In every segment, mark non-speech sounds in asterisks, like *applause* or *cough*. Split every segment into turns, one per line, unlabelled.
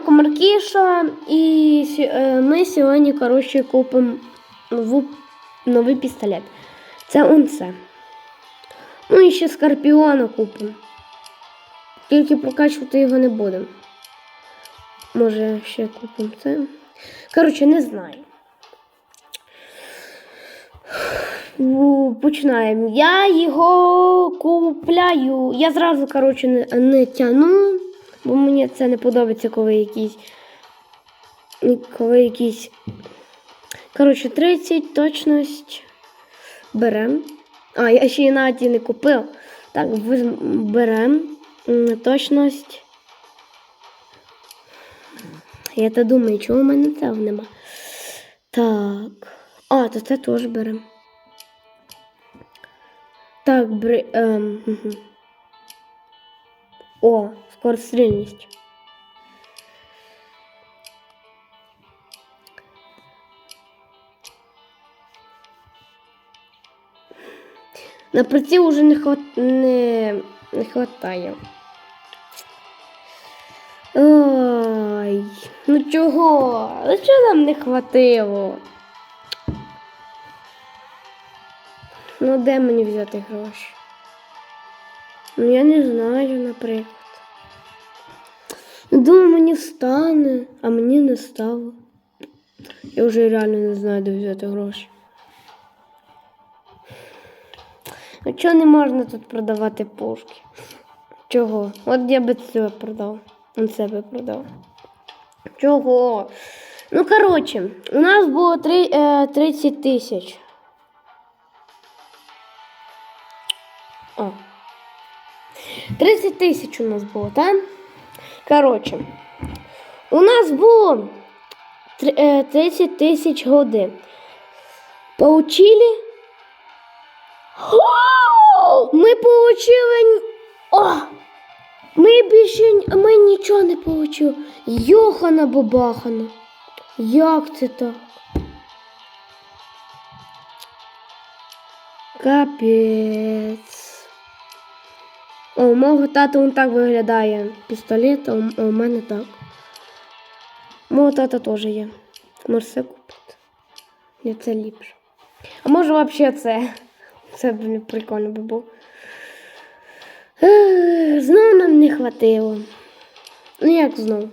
Марко Маркіша. І е, ми сьогодні, коротше, купимо новий пістолет. Це он це. Ну і ще Скорпіона купимо. Тільки прокачувати його не будемо. Може, ще купимо це. Коротше, не знаю. Ну, Починаємо. Я його купляю. Я зразу, коротше, не, не тяну, бо мені це не подобається, коли якісь. Коли якісь. Коротше, 30 точність берем. А, я ще і наті не купив. Так, берем точність. Я то думаю, чого в мене цього нема. Так. А, то це теж берем. Так, бри. Ем. О, скорострільність. На приціл уже не, хват... не... не хватає. Ой, ну чого? Ну чого нам не хватило? Ну, де мені взяти гроші? Ну, я не знаю, наприклад. Ну, Думаю, мені встане, а мені не стало. Я вже реально не знаю, де взяти гроші. А чого не можна тут продавати пушки? Чого? От я би це продав. Он себе продав. Чого? Ну, коротше, у нас було три, е, 30 тисяч. О. 30 тисяч у нас було, так? Коротше, у нас було е, 30 тисяч годин. Получили? О! Ми получили. О! Ми більше ми нічого не получили. Йохана бабахана. Як це так? Капець. О, у мого тата он так виглядає пістолет, а у, мене так. Мого тата теж є. Може це купити. Ні, це ліпше. А може взагалі це. Це блін, прикольно би було. Знову нам не хватило. Ну як знову?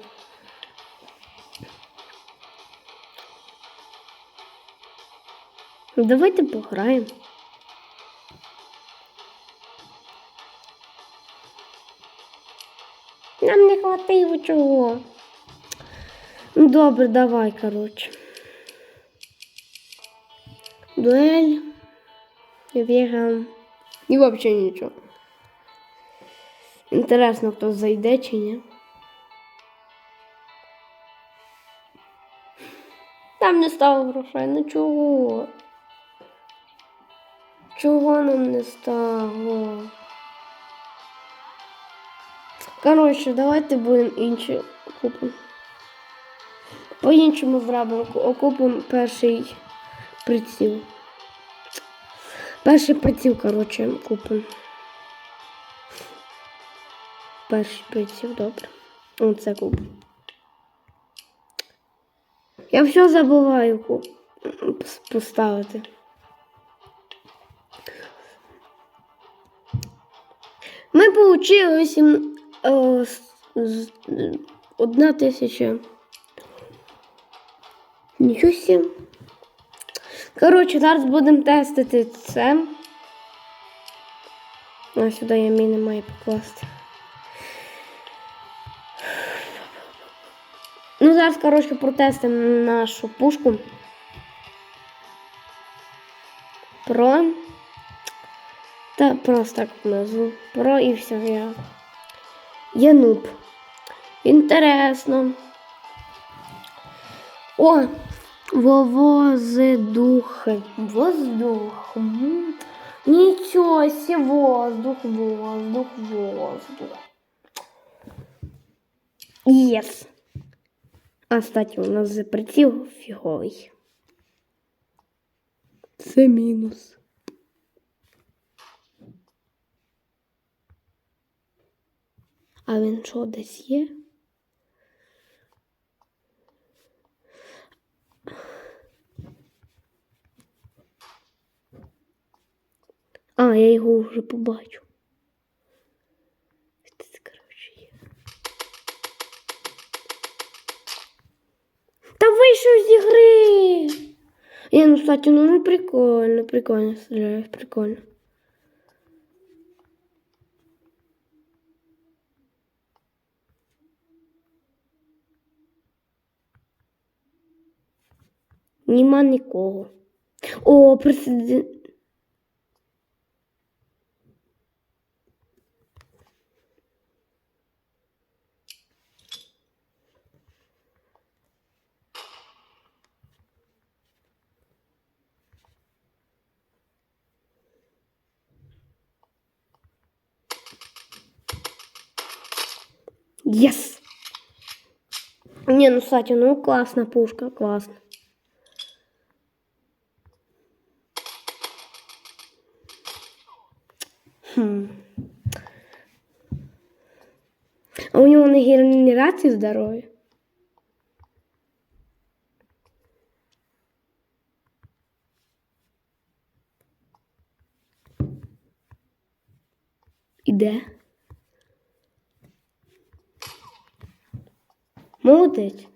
Давайте пограємо. Нам не хватило чого. Ну, добре, давай, коротше. Дуель. Віга. І взагалі нічого. Інтересно, хто зайде чи ні. Там не стало грошей, ну чого? Чого нам не стало? Коротше, давайте будемо інші купимо. По-іншому зробимо. Ку- Купимо перший приціл. Перший приціл, коротше, купимо. Перший приціл, добре. Оце купимо. Я все забуваю поставити. Ми получили вісім е, з- з- одна тисяча. Нічого сі. Коротше, зараз будемо тестити це. А сюди я міни маю покласти. Ну, зараз, коротше, протестимо нашу пушку. Про. Та просто так назву. Про і все. Я. Я нуб. Інтересно. О! Вовозидухи. Воздух. Нічого сі, воздух, воздух, воздух. Єс. А, кстати, у нас за приціл фіговий. Це мінус. А він що десь є? А, я його вже побачу. Це, коротше, є. Та вийшов з ігри! Я, ну, кстати, ну, ну прикольно, прикольно стріляє, прикольно. Нема нікого. О, президент. Yes! Не, ну, кстати, ну классно пушка, классно. А у него на генерации здоровье. Іде. Молодець.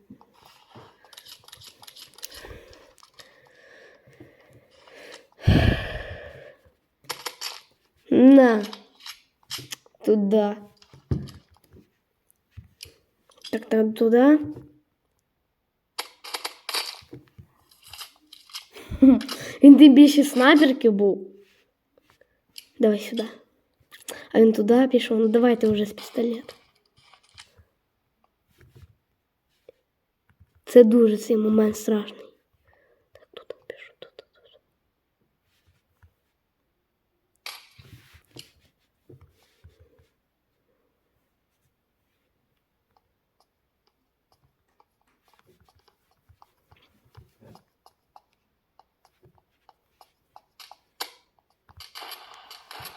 На. Туда. Так, так, туда. *laughs* Він ти більше снайперки був. Давай сюди. А він туди пішов. Ну давайте вже з пістолетом. Це дуже цей момент страшний. Так, тут він пішов, тут, тут, тут.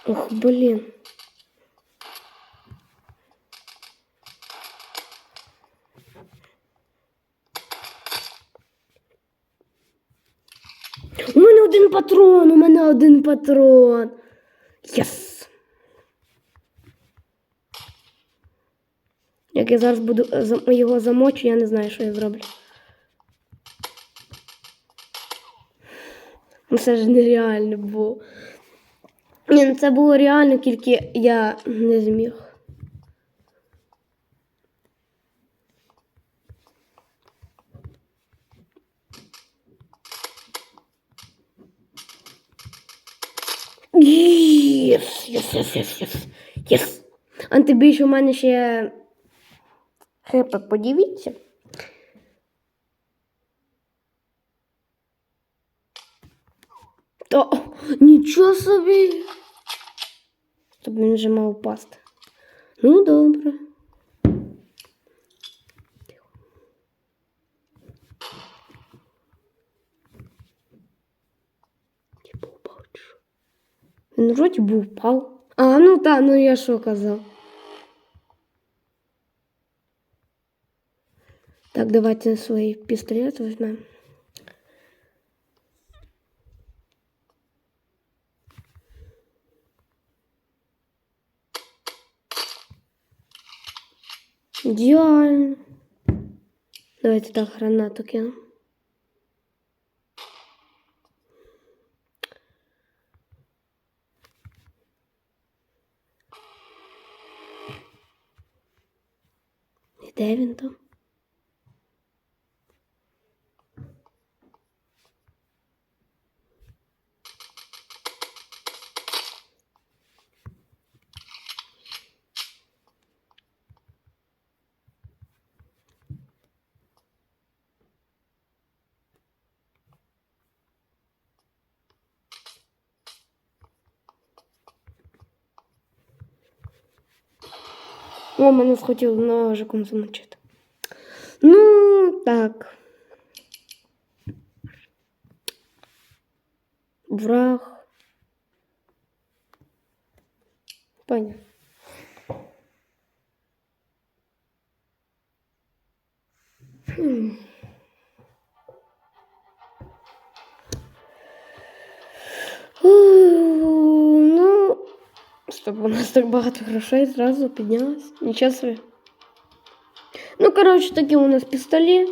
Ох, блин. У мене один патрон, у мене один патрон. Єс. Як я зараз буду е, його замочу, я не знаю, що я зроблю. Ну, Це ж нереально було. Ні, ну це було реально, тільки я не зміг. Єс, єс, єс, єс, єс, єс. Антибіж у мене ще хепа, подивіться. Та, нічого собі. Щоб він вже мав упасти. Ну, добре. Типу упав чи що? Він вроді був впав. А, ну так, ну я що казав. Так, давайте свій пістолет візьмемо. Идеально. Давайте так гранату кину. Де він там? О, мене схотів ножиком замочити. Ну, так. Враг. Понятно. Щоб у нас так багато грошей зразу піднялось. Нічого собі. Ну, коротше, такий у нас пістолет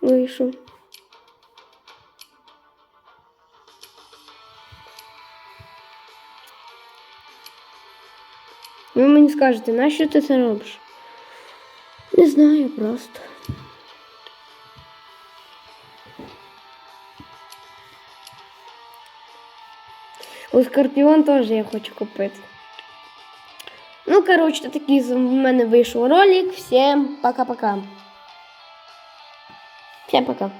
вийшов. Ви мені скажете, нащо ти це робиш? Не знаю просто. У Скорпіон теж я хочу купити. Ну, коротше, такий в мене вийшов ролик. Всім пока-пока. Всім пока.